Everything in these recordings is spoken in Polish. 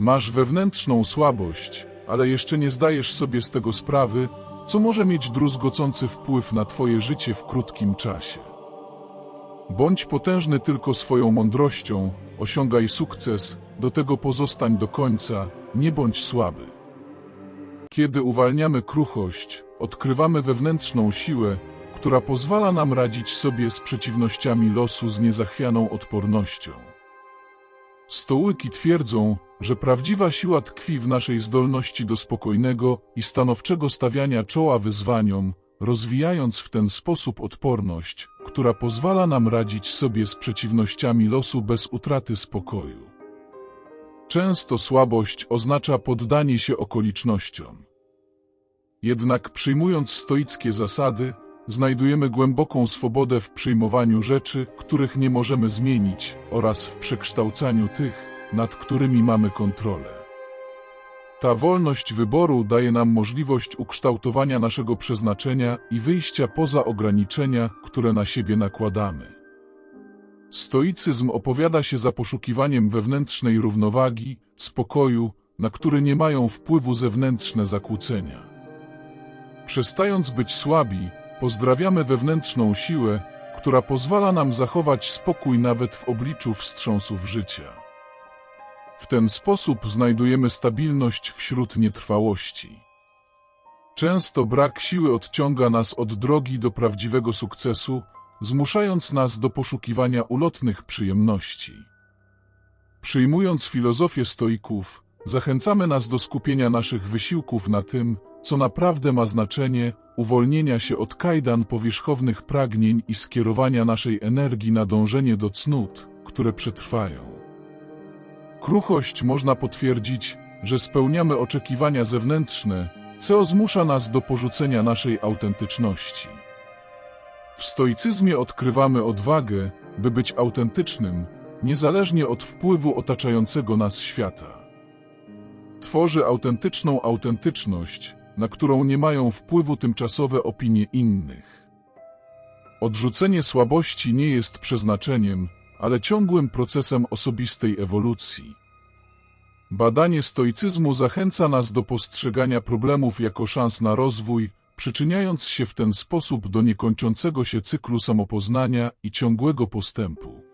Masz wewnętrzną słabość, ale jeszcze nie zdajesz sobie z tego sprawy, co może mieć druzgocący wpływ na twoje życie w krótkim czasie. Bądź potężny tylko swoją mądrością, osiągaj sukces, do tego pozostań do końca, nie bądź słaby. Kiedy uwalniamy kruchość, odkrywamy wewnętrzną siłę, która pozwala nam radzić sobie z przeciwnościami losu z niezachwianą odpornością. Stołyki twierdzą, że prawdziwa siła tkwi w naszej zdolności do spokojnego i stanowczego stawiania czoła wyzwaniom, rozwijając w ten sposób odporność, która pozwala nam radzić sobie z przeciwnościami losu bez utraty spokoju. Często słabość oznacza poddanie się okolicznościom. Jednak przyjmując stoickie zasady, znajdujemy głęboką swobodę w przyjmowaniu rzeczy, których nie możemy zmienić, oraz w przekształcaniu tych, nad którymi mamy kontrolę. Ta wolność wyboru daje nam możliwość ukształtowania naszego przeznaczenia i wyjścia poza ograniczenia, które na siebie nakładamy. Stoicyzm opowiada się za poszukiwaniem wewnętrznej równowagi, spokoju, na który nie mają wpływu zewnętrzne zakłócenia. Przestając być słabi, pozdrawiamy wewnętrzną siłę, która pozwala nam zachować spokój nawet w obliczu wstrząsów życia. W ten sposób znajdujemy stabilność wśród nietrwałości. Często brak siły odciąga nas od drogi do prawdziwego sukcesu, zmuszając nas do poszukiwania ulotnych przyjemności. Przyjmując filozofię stoików, zachęcamy nas do skupienia naszych wysiłków na tym, co naprawdę ma znaczenie, uwolnienia się od kajdan powierzchownych pragnień i skierowania naszej energii na dążenie do cnót, które przetrwają. Kruchość można potwierdzić, że spełniamy oczekiwania zewnętrzne, co zmusza nas do porzucenia naszej autentyczności. W stoicyzmie odkrywamy odwagę, by być autentycznym, niezależnie od wpływu otaczającego nas świata. Tworzy autentyczną autentyczność, na którą nie mają wpływu tymczasowe opinie innych. Odrzucenie słabości nie jest przeznaczeniem, ale ciągłym procesem osobistej ewolucji. Badanie stoicyzmu zachęca nas do postrzegania problemów jako szans na rozwój, przyczyniając się w ten sposób do niekończącego się cyklu samopoznania i ciągłego postępu.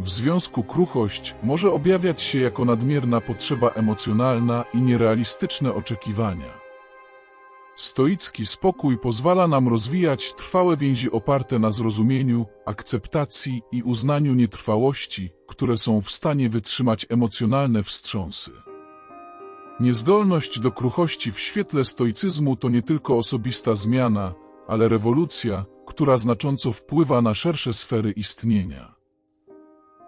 W związku kruchość może objawiać się jako nadmierna potrzeba emocjonalna i nierealistyczne oczekiwania. Stoicki spokój pozwala nam rozwijać trwałe więzi oparte na zrozumieniu, akceptacji i uznaniu nietrwałości, które są w stanie wytrzymać emocjonalne wstrząsy. Niezdolność do kruchości w świetle stoicyzmu to nie tylko osobista zmiana, ale rewolucja, która znacząco wpływa na szersze sfery istnienia.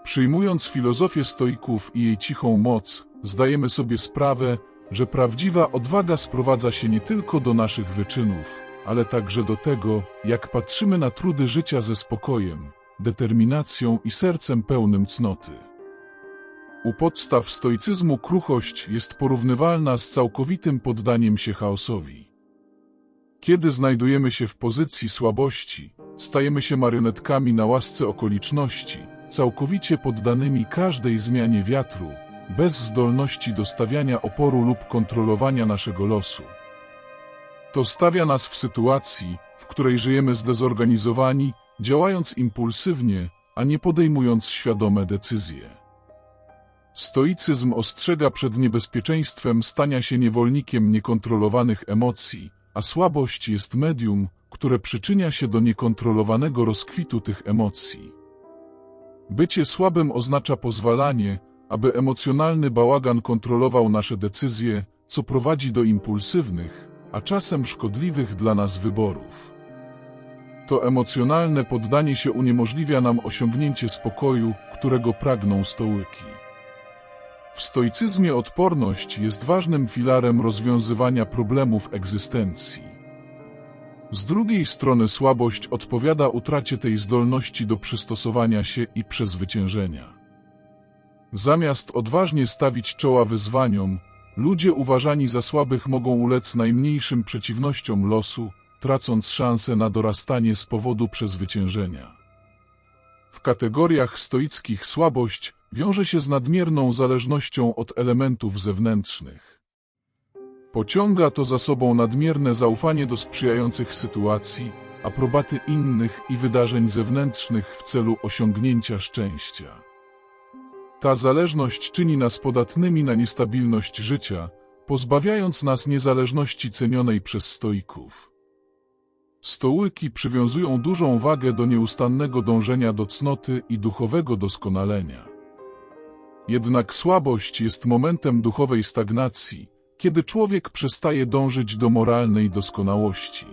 Przyjmując filozofię stoików i jej cichą moc, zdajemy sobie sprawę, że prawdziwa odwaga sprowadza się nie tylko do naszych wyczynów, ale także do tego, jak patrzymy na trudy życia ze spokojem, determinacją i sercem pełnym cnoty. U podstaw stoicyzmu kruchość jest porównywalna z całkowitym poddaniem się chaosowi. Kiedy znajdujemy się w pozycji słabości, stajemy się marionetkami na łasce okoliczności, całkowicie poddanymi każdej zmianie wiatru, bez zdolności do stawiania oporu lub kontrolowania naszego losu. To stawia nas w sytuacji, w której żyjemy zdezorganizowani, działając impulsywnie, a nie podejmując świadome decyzje. Stoicyzm ostrzega przed niebezpieczeństwem stania się niewolnikiem niekontrolowanych emocji, a słabość jest medium, które przyczynia się do niekontrolowanego rozkwitu tych emocji. Bycie słabym oznacza pozwalanie, aby emocjonalny bałagan kontrolował nasze decyzje, co prowadzi do impulsywnych, a czasem szkodliwych dla nas wyborów. To emocjonalne poddanie się uniemożliwia nam osiągnięcie spokoju, którego pragną stołyki. W stoicyzmie odporność jest ważnym filarem rozwiązywania problemów egzystencji. Z drugiej strony słabość odpowiada utracie tej zdolności do przystosowania się i przezwyciężenia. Zamiast odważnie stawić czoła wyzwaniom, ludzie uważani za słabych mogą ulec najmniejszym przeciwnościom losu, tracąc szansę na dorastanie z powodu przezwyciężenia. W kategoriach stoickich słabość wiąże się z nadmierną zależnością od elementów zewnętrznych. Pociąga to za sobą nadmierne zaufanie do sprzyjających sytuacji, aprobaty innych i wydarzeń zewnętrznych w celu osiągnięcia szczęścia. Ta zależność czyni nas podatnymi na niestabilność życia, pozbawiając nas niezależności cenionej przez stoików. Stołyki przywiązują dużą wagę do nieustannego dążenia do cnoty i duchowego doskonalenia. Jednak słabość jest momentem duchowej stagnacji, kiedy człowiek przestaje dążyć do moralnej doskonałości.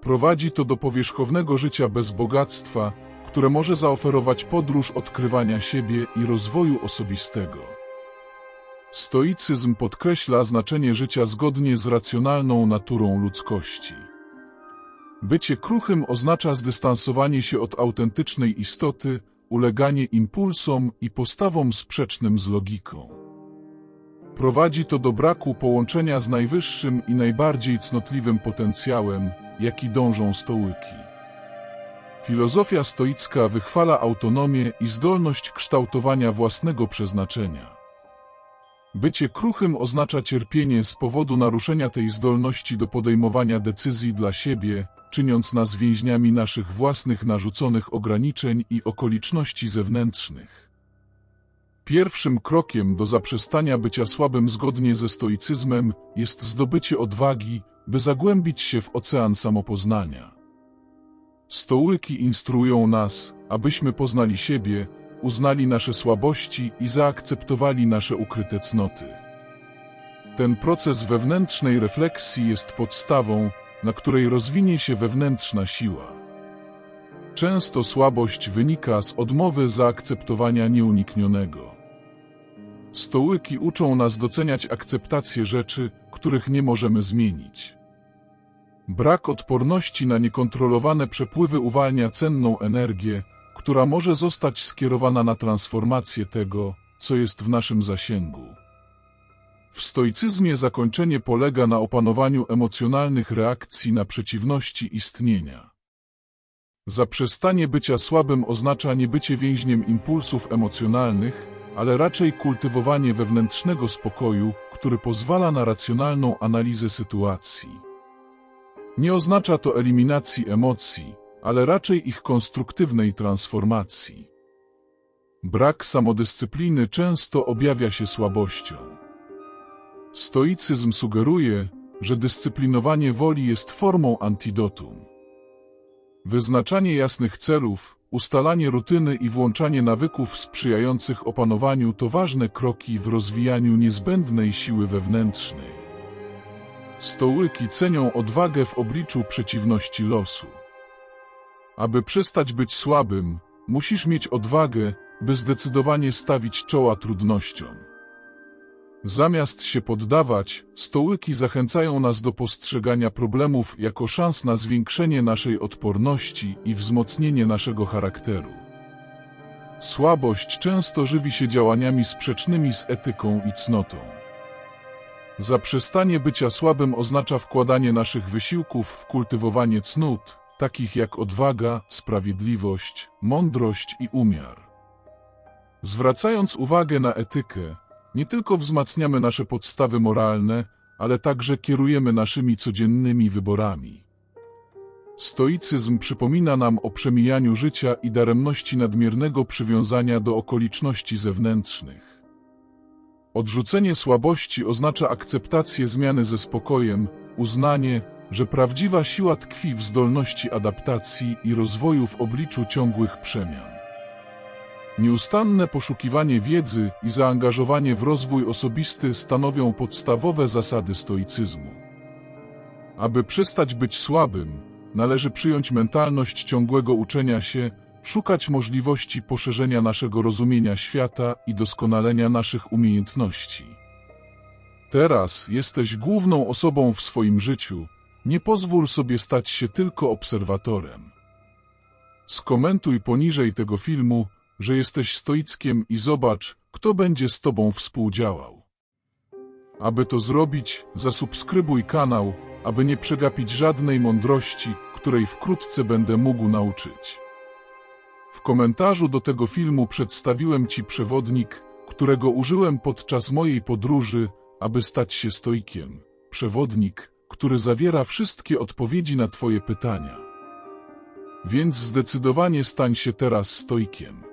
Prowadzi to do powierzchownego życia bez bogactwa, które może zaoferować podróż odkrywania siebie i rozwoju osobistego. Stoicyzm podkreśla znaczenie życia zgodnie z racjonalną naturą ludzkości. Bycie kruchym oznacza zdystansowanie się od autentycznej istoty, uleganie impulsom i postawom sprzecznym z logiką. Prowadzi to do braku połączenia z najwyższym i najbardziej cnotliwym potencjałem, jaki dążą stołyki. Filozofia stoicka wychwala autonomię i zdolność kształtowania własnego przeznaczenia. Bycie kruchym oznacza cierpienie z powodu naruszenia tej zdolności do podejmowania decyzji dla siebie, czyniąc nas więźniami naszych własnych narzuconych ograniczeń i okoliczności zewnętrznych. Pierwszym krokiem do zaprzestania bycia słabym zgodnie ze stoicyzmem jest zdobycie odwagi, by zagłębić się w ocean samopoznania. Stołyki instruują nas, abyśmy poznali siebie, uznali nasze słabości i zaakceptowali nasze ukryte cnoty. Ten proces wewnętrznej refleksji jest podstawą, na której rozwinie się wewnętrzna siła. Często słabość wynika z odmowy zaakceptowania nieuniknionego. Stołyki uczą nas doceniać akceptację rzeczy, których nie możemy zmienić. Brak odporności na niekontrolowane przepływy uwalnia cenną energię, która może zostać skierowana na transformację tego, co jest w naszym zasięgu. W stoicyzmie zakończenie polega na opanowaniu emocjonalnych reakcji na przeciwności istnienia. Zaprzestanie bycia słabym oznacza nie bycie więźniem impulsów emocjonalnych, ale raczej kultywowanie wewnętrznego spokoju, który pozwala na racjonalną analizę sytuacji. Nie oznacza to eliminacji emocji, ale raczej ich konstruktywnej transformacji. Brak samodyscypliny często objawia się słabością. Stoicyzm sugeruje, że dyscyplinowanie woli jest formą antidotum. Wyznaczanie jasnych celów, ustalanie rutyny i włączanie nawyków sprzyjających opanowaniu to ważne kroki w rozwijaniu niezbędnej siły wewnętrznej. Stołyki cenią odwagę w obliczu przeciwności losu. Aby przestać być słabym, musisz mieć odwagę, by zdecydowanie stawić czoła trudnościom. Zamiast się poddawać, stołyki zachęcają nas do postrzegania problemów jako szans na zwiększenie naszej odporności i wzmocnienie naszego charakteru. Słabość często żywi się działaniami sprzecznymi z etyką i cnotą. Zaprzestanie bycia słabym oznacza wkładanie naszych wysiłków w kultywowanie cnót, takich jak odwaga, sprawiedliwość, mądrość i umiar. Zwracając uwagę na etykę, nie tylko wzmacniamy nasze podstawy moralne, ale także kierujemy naszymi codziennymi wyborami. Stoicyzm przypomina nam o przemijaniu życia i daremności nadmiernego przywiązania do okoliczności zewnętrznych. Odrzucenie słabości oznacza akceptację zmiany ze spokojem, uznanie, że prawdziwa siła tkwi w zdolności adaptacji i rozwoju w obliczu ciągłych przemian. Nieustanne poszukiwanie wiedzy i zaangażowanie w rozwój osobisty stanowią podstawowe zasady stoicyzmu. Aby przestać być słabym, należy przyjąć mentalność ciągłego uczenia się, szukać możliwości poszerzenia naszego rozumienia świata i doskonalenia naszych umiejętności. Teraz jesteś główną osobą w swoim życiu, nie pozwól sobie stać się tylko obserwatorem. Skomentuj poniżej tego filmu, że jesteś stoickiem i zobacz, kto będzie z Tobą współdziałał. Aby to zrobić, zasubskrybuj kanał, aby nie przegapić żadnej mądrości, której wkrótce będę mógł nauczyć. W komentarzu do tego filmu przedstawiłem Ci przewodnik, którego użyłem podczas mojej podróży, aby stać się stoikiem. Przewodnik, który zawiera wszystkie odpowiedzi na Twoje pytania. Więc zdecydowanie stań się teraz stoikiem.